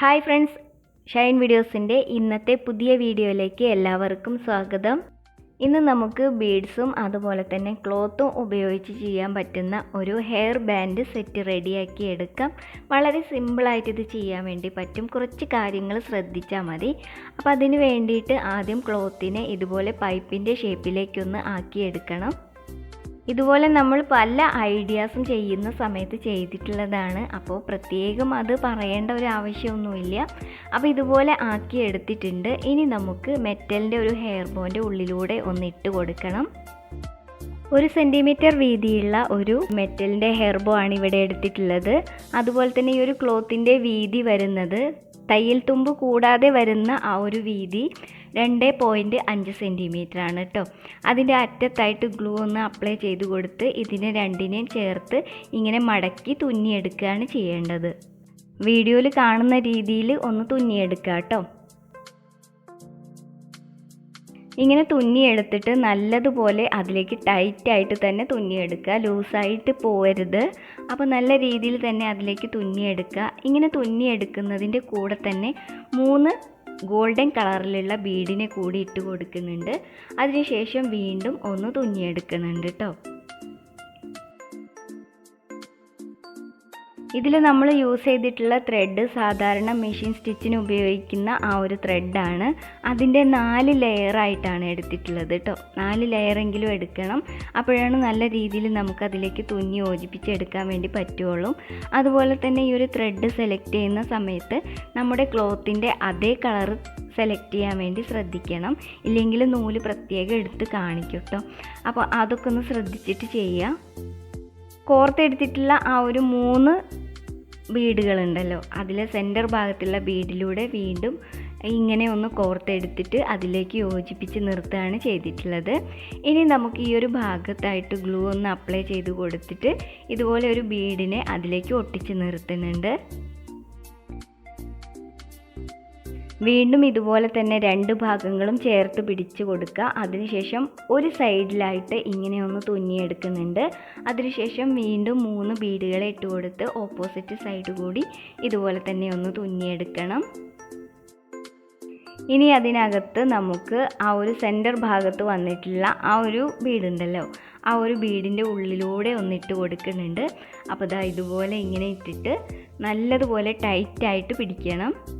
Hi friends Shine വീഡിയോസിന്റെ ഇന്നത്തെ പുതിയ വീഡിയോയിലേക്ക് എല്ലാവർക്കും സ്വാഗതം. ഇന്ന് നമുക്ക് ബീഡ്സും അതുപോലെ തന്നെ ക്ലോത്തും ഉപയോഗിച്ച് ചെയ്യാൻ പറ്റുന്ന ഒരു ഹെയർ ബാൻഡ് സെറ്റ് റെഡിയാക്കി എടുക്കാം. വളരെ സിമ്പിളായിട്ട് ഇത് ചെയ്യാൻ വേണ്ടി പറ്റും. കുറച്ച് കാര്യങ്ങൾ ശ്രദ്ധിച്ചാൽ മതി. അപ്പോൾ അതിന് വേണ്ടിയിട്ട് ആദ്യം ക്ലോത്തിനെ ഇതുപോലെ പൈപ്പിന്റെ ഷേപ്പിലേക്കൊന്ന് ആക്കിയെടുക്കണം. ഇതുപോലെ നമ്മൾ പല ഐഡിയാസും ചെയ്യുന്ന സമയത്ത് ചെയ്തിട്ടുള്ളതാണ്. അപ്പോൾ പ്രത്യേകം അത് പറയേണ്ട ഒരു ആവശ്യമൊന്നുമില്ല. അപ്പോൾ ഇതുപോലെ ആക്കി എടുത്തിട്ടുണ്ട്. ഇനി നമുക്ക് മെറ്റലിന്റെ ഒരു ഹെയർ ബോന്റെ ഉള്ളിലൂടെ ഒന്ന് ഇട്ട് കൊടുക്കണം. ഒരു സെന്റിമീറ്റർ വീതിയുള്ള ഒരു മെറ്റലിന്റെ ഹെയർ ബോ ആണ് ഇവിടെ എടുത്തിട്ടുള്ളത്. അതുപോലെ തന്നെ ഈ ഒരു ക്ലോത്തിന്റെ വീതി വരുന്നത് തയ്യൽ തുമ്പ് കൂടാതെ വരുന്ന ആ ഒരു വീതി രണ്ട് പോയിന്റ് അഞ്ച് സെന്റിമീറ്റർ ആണ് കേട്ടോ അതിന്റെ അറ്റത്തായിട്ട് ഗ്ലൂ ഒന്ന് അപ്ലൈ ചെയ്ത് കൊടുത്ത് ഇതിനെ രണ്ടിനെയും ചേർത്ത് ഇങ്ങനെ മടക്കി തുന്നിയെടുക്കുകയാണ് ചെയ്യേണ്ടത്. വീഡിയോയിൽ കാണുന്ന രീതിയിൽ ഒന്ന് തുന്നിയെടുക്കുക കേട്ടോ ഇങ്ങനെ തുന്നിയെടുത്തിട്ട് നല്ലതുപോലെ അതിലേക്ക് ടൈറ്റായിട്ട് തന്നെ തുന്നിയെടുക്കുക. ലൂസായിട്ട് പോരുത് അപ്പോൾ നല്ല രീതിയിൽ തന്നെ അതിലേക്ക് തുന്നിയെടുക്കുക. ഇങ്ങനെ തുന്നിയെടുക്കുന്നതിന്റെ കൂടെ തന്നെ മൂന്ന് ഗോൾഡൻ കളറിലുള്ള ബീഡിനെ കൂടി ഇട്ട് കൊടുക്കുന്നുണ്ട്. അതിനുശേഷം വീണ്ടും ഒന്ന് തുന്നിയെടുക്കുന്നുണ്ട് കേട്ടോ ഇതിൽ നമ്മൾ യൂസ് ചെയ്തിട്ടുള്ള ത്രെഡ് സാധാരണ മെഷീൻ സ്റ്റിച്ചിന് ഉപയോഗിക്കുന്ന ആ ഒരു ത്രെഡാണ് അതിന്റെ നാല് ലെയറായിട്ടാണ് എടുത്തിട്ടുള്ളത് കേട്ടോ നാല് ലെയറെങ്കിലും എടുക്കണം. അപ്പോഴാണ് നല്ല രീതിയിൽ നമുക്ക് അതിലേക്ക് തുന്നി യോജിപ്പിച്ചെടുക്കാൻ വേണ്ടി പറ്റുള്ളൂ. അതുപോലെ തന്നെ ഈ ഒരു ത്രെഡ് സെലക്ട് ചെയ്യുന്ന സമയത്ത് നമ്മുടെ ക്ലോത്തിന്റെ അതേ കളർ സെലക്ട് ചെയ്യാൻ വേണ്ടി ശ്രദ്ധിക്കണം. ഇല്ലെങ്കിൽ നൂൽ പ്രത്യേകം എടുത്ത് കാണിക്കും കേട്ടോ അപ്പോൾ അതൊക്കെ ഒന്ന് ശ്രദ്ധിച്ചിട്ട് ചെയ്യുക കോർത്തെടുത്തിട്ടുള്ള ആ ഒരു മൂന്ന് ബീഡുകളുണ്ടല്ലോ അതിലെ സെന്റർ ഭാഗത്തുള്ള ബീഡിലൂടെ വീണ്ടും ഇങ്ങനെ ഒന്ന് കോർത്തെടുത്തിട്ട് അതിലേക്ക് യോജിപ്പിച്ച് നിർത്തുകയാണ് ചെയ്തിട്ടുള്ളത്. ഇനി നമുക്ക് ഈ ഒരു ഭാഗത്തായിട്ട് ഗ്ലൂ ഒന്ന് അപ്ലൈ ചെയ്ത് കൊടുത്തിട്ട് ഇതുപോലെ ഒരു ബീഡിനെ അതിലേക്ക് ഒട്ടിച്ച് നിർത്തുന്നുണ്ട്. വീണ്ടും ഇതുപോലെ തന്നെ രണ്ട് ഭാഗങ്ങളും ചേർത്ത് പിടിച്ച് കൊടുക്കുക. അതിനുശേഷം ഒരു സൈഡിലായിട്ട് ഇങ്ങനെ ഒന്ന് തുന്നിയെടുക്കുന്നുണ്ട്. അതിനുശേഷം വീണ്ടും മൂന്ന് ബീഡുകളെ ഇട്ട് കൊടുത്ത് ഓപ്പോസിറ്റ് സൈഡ് കൂടി ഇതുപോലെ തന്നെ ഒന്ന് തുന്നിയെടുക്കണം. ഇനി അതിനകത്ത് നമുക്ക് ആ ഒരു സെന്റർ ഭാഗത്ത് വന്നിട്ടുള്ള ആ ഒരു ബീഡുണ്ടല്ലോ ആ ഒരു ബീഡിന്റെ ഉള്ളിലൂടെ ഒന്നിട്ട് കൊടുക്കുന്നുണ്ട്. അപ്പോൾ ഇതാ ഇതുപോലെ ഇങ്ങനെ ഇട്ടിട്ട് നല്ലതുപോലെ ടൈറ്റായിട്ട് പിടിക്കണം.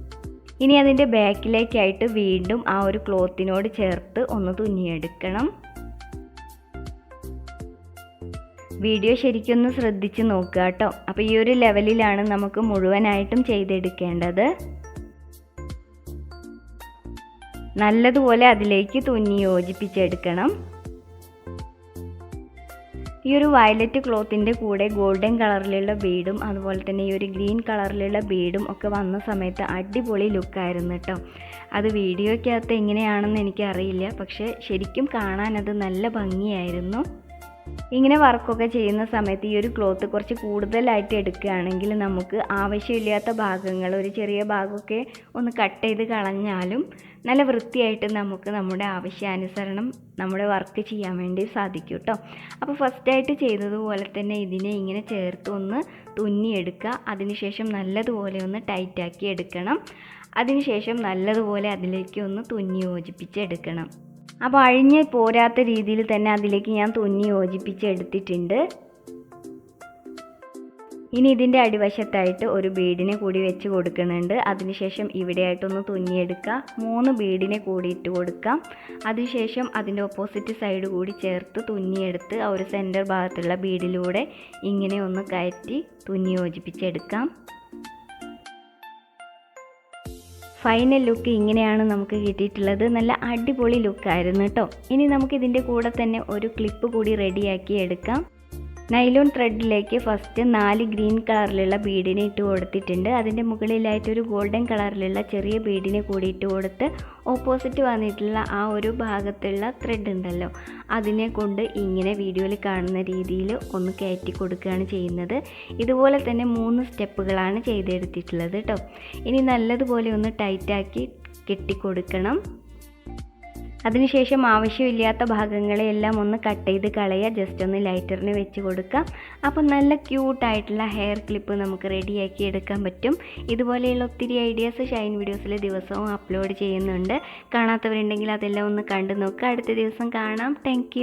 ഇനി അതിന്റെ ബാക്കിലേക്കായിട്ട് വീണ്ടും ആ ഒരു ക്ലോത്തിനോട് ചേർത്ത് ഒന്ന് തുന്നിയെടുക്കണം. വീഡിയോ ശരിക്കൊന്ന് ശ്രദ്ധിച്ച് നോക്കുക കേട്ടോ. അപ്പോൾ ഈ ഒരു ലെവലിലാണ് നമുക്ക് മുഴുവനായിട്ടും ചെയ്തെടുക്കേണ്ടത്. നല്ലതുപോലെ അതിലേക്ക് തുന്നി യോജിപ്പിച്ചെടുക്കണം. ഈ ഒരു വയലറ്റ് ക്ലോത്തിന്റെ കൂടെ ഗോൾഡൻ കളറിലുള്ള ബീഡും അതുപോലെ തന്നെ ഈ ഒരു ഗ്രീൻ കളറിലുള്ള ബീഡും ഒക്കെ വന്ന സമയത്ത് അടിപൊളി ലുക്കായിരുന്നു കേട്ടോ അത് വീഡിയോയ്ക്കകത്ത് എങ്ങനെയാണെന്ന് എനിക്കറിയില്ല. പക്ഷേ ശരിക്കും കാണാനത് നല്ല ഭംഗിയായിരുന്നു. ഇങ്ങനെ വർക്കൊക്കെ ചെയ്യുന്ന സമയത്ത് ഈ ഒരു ക്ലോത്ത് കുറച്ച് കൂടുതലായിട്ട് എടുക്കുകയാണെങ്കിൽ നമുക്ക് ആവശ്യമില്ലാത്ത ഭാഗങ്ങൾ ഒരു ചെറിയ ഭാഗമൊക്കെ ഒന്ന് കട്ട് ചെയ്ത് കളഞ്ഞാലും നല്ല വൃത്തിയായിട്ട് നമുക്ക് നമ്മുടെ ആവശ്യാനുസരണം നമ്മുടെ വർക്ക് ചെയ്യാൻ വേണ്ടി സാധിക്കും കേട്ടോ. അപ്പോൾ ഫസ്റ്റായിട്ട് ചെയ്തതുപോലെ തന്നെ ഇതിനെ ഇങ്ങനെ ചേർത്ത് ഒന്ന് തുന്നിയെടുക്കുക. അതിനുശേഷം നല്ലതുപോലെ ഒന്ന് ടൈറ്റാക്കി എടുക്കണം. അതിനുശേഷം നല്ലതുപോലെ അതിലേക്ക് ഒന്ന് തുന്നി യോജിപ്പിച്ചെടുക്കണം. അപ്പോൾ അഴിഞ്ഞ് പോരാത്ത രീതിയിൽ തന്നെ അതിലേക്ക് ഞാൻ തുന്നി യോജിപ്പിച്ച് എടുത്തിട്ടുണ്ട്. ഇനി ഇതിന്റെ അടിവശത്തായിട്ട് ഒരു ബീഡിനെ കൂടി വെച്ച് കൊടുക്കുന്നുണ്ട്. അതിനുശേഷം ഇവിടെയായിട്ടൊന്ന് തുന്നിയെടുക്കുക മൂന്ന് ബീഡിനെ കൂടി ഇട്ട് കൊടുക്കാം. അതിനുശേഷം അതിന്റെ ഓപ്പോസിറ്റ് സൈഡ് കൂടി ചേർത്ത് തുന്നിയെടുത്ത് ആ ഒരു സെന്റർ ഭാഗത്തുള്ള ബീഡിലൂടെ ഇങ്ങനെ ഒന്ന് കയറ്റി തുന്നി യോജിപ്പിച്ചെടുക്കാം. ഫൈനൽ ലുക്ക് ഇങ്ങനെയാണ് നമുക്ക് കിട്ടിയിട്ടുള്ളത്. നല്ല അടിപൊളി ലുക്കായിരുന്നു കേട്ടോ. ഇനി നമുക്ക് ഇതിന്റെ കൂടെ തന്നെ ഒരു ക്ലിപ്പ് കൂടി റെഡിയാക്കി എടുക്കാം. നൈലോൺ ത്രെഡിലേക്ക് ഫസ്റ്റ് നാല് ഗ്രീൻ കളറിലുള്ള ബീഡിനെ ഇട്ട് കൊടുത്തിട്ടുണ്ട്. അതിന്റെ മുകളിലായിട്ട് ഒരു ഗോൾഡൻ കളറിലുള്ള ചെറിയ ബീഡിനെ കൂടി ഇട്ട് കൊടുത്ത് ഓപ്പോസിറ്റ് വന്നിട്ടുള്ള ആ ഒരു ഭാഗത്തുള്ള ത്രെഡ് ഉണ്ടല്ലോ അതിനെ കൊണ്ട് ഇങ്ങനെ വീഡിയോയിൽ കാണുന്ന രീതിയിൽ ഒന്ന് കയറ്റി കൊടുക്കുകയാണ് ചെയ്യുന്നത്. ഇതുപോലെ തന്നെ മൂന്ന് സ്റ്റെപ്പുകളാണ് ചെയ്തെടുത്തിട്ടുള്ളത് കേട്ടോ ഇനി നല്ലതുപോലെ ഒന്ന് ടൈറ്റാക്കി കെട്ടിക്കൊടുക്കണം. അതിനുശേഷം ആവശ്യമില്ലാത്ത ഭാഗങ്ങളെല്ലാം ഒന്ന് കട്ട് ചെയ്ത് കളയുക. ജസ്റ്റ് ഒന്ന് ലൈറ്ററിന് വെച്ച് കൊടുക്കാം അപ്പോൾ നല്ല ക്യൂട്ടായിട്ടുള്ള ഹെയർ ക്ലിപ്പ് നമുക്ക് റെഡിയാക്കി എടുക്കാൻ പറ്റും. ഇതുപോലെയുള്ള ഒത്തിരി ഐഡിയാസ് ഷൈൻ വീഡിയോസിൽ ദിവസവും അപ്ലോഡ് ചെയ്യുന്നുണ്ട്. കാണാത്തവരുണ്ടെങ്കിൽ അതെല്ലാം ഒന്ന് കണ്ടു നോക്കുക. അടുത്ത ദിവസം കാണാം. താങ്ക്